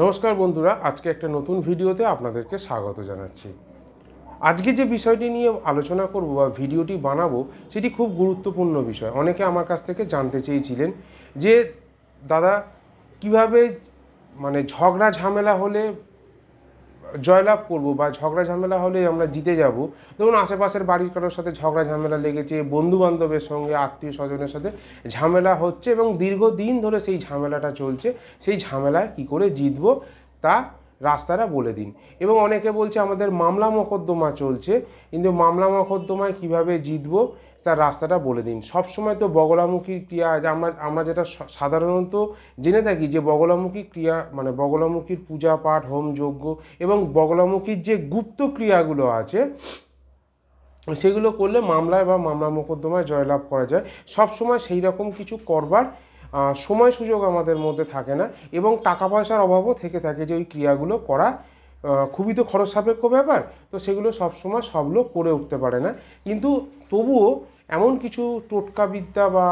নমস্কার বন্ধুরা, আজকে একটা নতুন ভিডিওতে আপনাদেরকে স্বাগত জানাচ্ছি। আজকে যে বিষয়টি নিয়ে আলোচনা করব বা ভিডিওটি বানাবো, সেটি খুব গুরুত্বপূর্ণ বিষয়। অনেকে আমার কাছ থেকে জানতে চেয়েছিলেন যে, দাদা, কীভাবে মানে ঝগড়া ঝামেলা হলে জয়লাভ করব বা ঝগড়া ঝামেলা হলে আমরা জিতে যাব। ধরুন আশেপাশের বাড়ির কারোর সাথে ঝগড়া ঝামেলা লেগেছে বন্ধু বান্ধবের সঙ্গে আত্মীয় স্বজনের সাথে ঝামেলা হচ্ছে এবং দীর্ঘদিন ধরে সেই ঝামেলাটা চলছে, সেই ঝামেলায় কি করে জিতবো তা রাস্তাটা বলে দিন। এবং অনেকে বলছে আমাদের মামলা মোকদ্দমা চলছে, কিন্তু মামলা মোকদ্দমায় কীভাবে জিতবো তার রাস্তাটা বলে দিন। সবসময় তো বগলামুখী ক্রিয়া আমরা আমরা যেটা সাধারণত জেনে থাকি যে বগলামুখী ক্রিয়া মানে বগলামুখীর পূজা পাঠ, হোম যজ্ঞ এবং বগলামুখীর যে গুপ্ত ক্রিয়াগুলো আছে, সেগুলো করলে মামলায় বা মামলা মোকদ্দমায় জয়লাভ করা যায়। সবসময় সেই রকম কিছু করবার সময় সুযোগ আমাদের মধ্যে থাকে না এবং টাকা পয়সার অভাবও থেকে থাকে যে ওই ক্রিয়াগুলো করা খুবই তো খরচ সাপেক্ষ ব্যাপার। তো সেগুলো সবসময় সব লোক করে উঠতে পারে না। কিন্তু তবুও এমন কিছু টোটকা বিদ্যা বা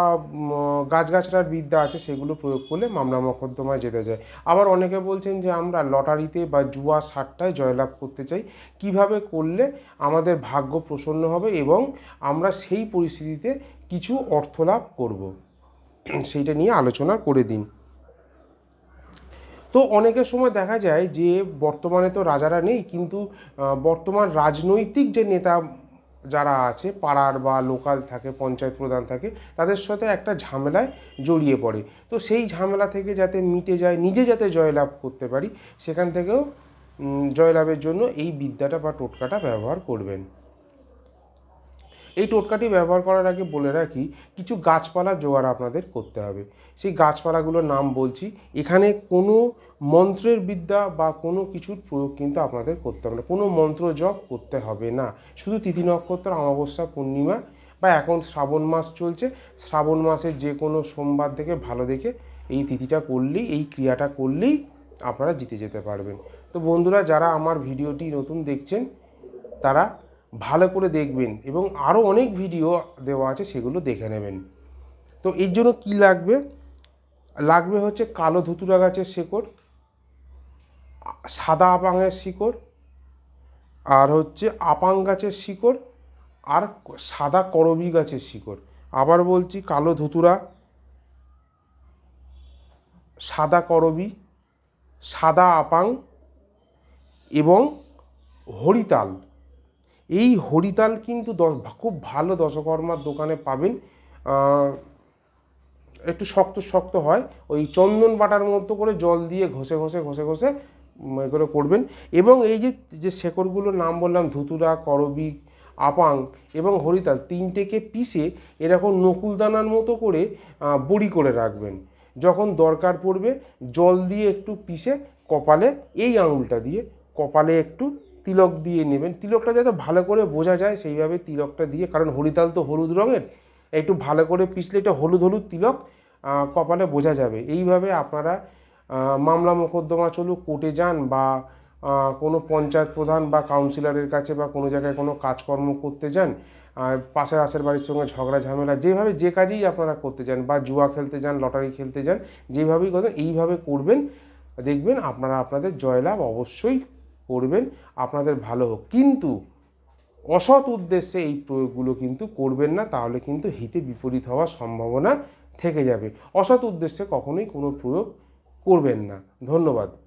গাছগাছড়ার বিদ্যা আছে, সেগুলো প্রয়োগ করলে মামলা মোকদ্দমায় যেতে যায়। আবার অনেকে বলছেন যে, আমরা লটারিতে বা জুয়া সারটায় জয়লাভ করতে চাই। কীভাবে করলে আমাদের ভাগ্য প্রসন্ন হবে এবং আমরা সেই পরিস্থিতিতে কিছু অর্থ লাভ করব? সেইটা নিয়ে আলোচনা করে দিন। তো অনেকের সময় দেখা যায় যে, বর্তমানে তো রাজারা নেই, কিন্তু বর্তমান রাজনৈতিক যে নেতা যারা আছে, পাড়ার বা লোকাল থাকে, পঞ্চায়েত প্রধান থাকে, তাদের সাথে একটা ঝামেলায় জড়িয়ে পড়ে। তো সেই ঝামেলা থেকে যাতে মিটে যায়, নিজে যাতে জয়লাভ করতে পারি, সেখান থেকেও জয়লাভের জন্য এই বিদ্যাটা বা টোটকাটা ব্যবহার করবেন। এই টোটকাটি ব্যবহার করার আগে বলে রাখি, কিছু গাছপালা জোগাড় আপনাদের করতে হবে। সেই গাছপালাগুলোর নাম বলছি। এখানে কোনো মন্ত্রের বিদ্যা বা কোনো কিছুর প্রয়োগ কিন্তু আপনাদের করতে হবে না। কোনো মন্ত্র জপ করতে হবে না। শুধু তিথি নক্ষত্র, অমাবস্যা, পূর্ণিমা বা এখন শ্রাবণ মাস চলছে। শ্রাবণ মাসের যে কোনো সোমবার থেকে ভালো দেখে এই তিথিটা করলেই, এই ক্রিয়াটা করলেই আপনারা জিতে যেতে পারবেন। তো বন্ধুরা, যারা আমার ভিডিওটি নতুন দেখছেন, তারা ভালো করে দেখবেন এবং আরও অনেক ভিডিও দেওয়া আছে, সেগুলো দেখে নেবেন। তো এর জন্য কি লাগবে? লাগবে হচ্ছে কালো ধুতুরা গাছের শেকড়, সাদা আপাঙের শিকড়, আর হচ্ছে আপাং গাছের শিকড়, আর সাদা করবি গাছের শিকড়। আবার বলছি কালো ধুতুরা, সাদা করবি, সাদা আপাং এবং হরিতাল। এই হরিতাল কিন্তু খুব ভালো দশকর্মার দোকানে পাবেন। একটু শক্ত শক্ত হয়। ওই চন্দন বাটার মতো করে জল দিয়ে ঘষে ঘষে ঘষে ঘষে এগুলো করবেন। এবং এই যে যে শেকড়গুলোর নাম বললাম, ধুতুরা, করবি, আপাং এবং হরিতাল তিনটেকে পিষে এরকম নকুলদানার মতো করে বড়ি করে রাখবেন। যখন দরকার পড়বে, জল দিয়ে একটু পিষে কপালে, এই আঙুলটা দিয়ে কপালে একটু তিলক দিয়ে নেবেন। তিলকটা যাতে ভালো করে বোঝা যায়, সেইভাবে তিলকটা দিয়ে, কারণ হরিতাল তো হলুদ রঙের, একটু ভালো করে পিষলে এটা হলুদ হলুদ তিলক কপালে বোঝা যাবে। এইভাবে আপনারা মামলা মোকদ্দমা চলুক, কোর্টে যান বা কোনো পঞ্চায়েত প্রধান বা কাউন্সিলরের কাছে বা কোনো জায়গায় কোনো কাজকর্ম করতে যান পাশের আশের বাড়ির সঙ্গে ঝগড়া, ঝামেলা, যেভাবে যে কাজেই আপনারা করতে যান বা জুয়া খেলতে যান, লটারি খেলতে যান, যেভাবেই করেন, এইভাবে করবেন, দেখবেন আপনারা আপনাদের জয়লাভ অবশ্যই করবেন, আপনাদের ভালো হোক। কিন্তু অসৎ উদ্দেশ্যে এই প্রয়োগগুলো কিন্তু করবেন না, তাহলে কিন্তু হিতে বিপরীত হওয়ার সম্ভাবনা থেকে যাবে। অসৎ উদ্দেশ্যে কখনোই কোনো প্রয়োগ করবেন না। ধন্যবাদ।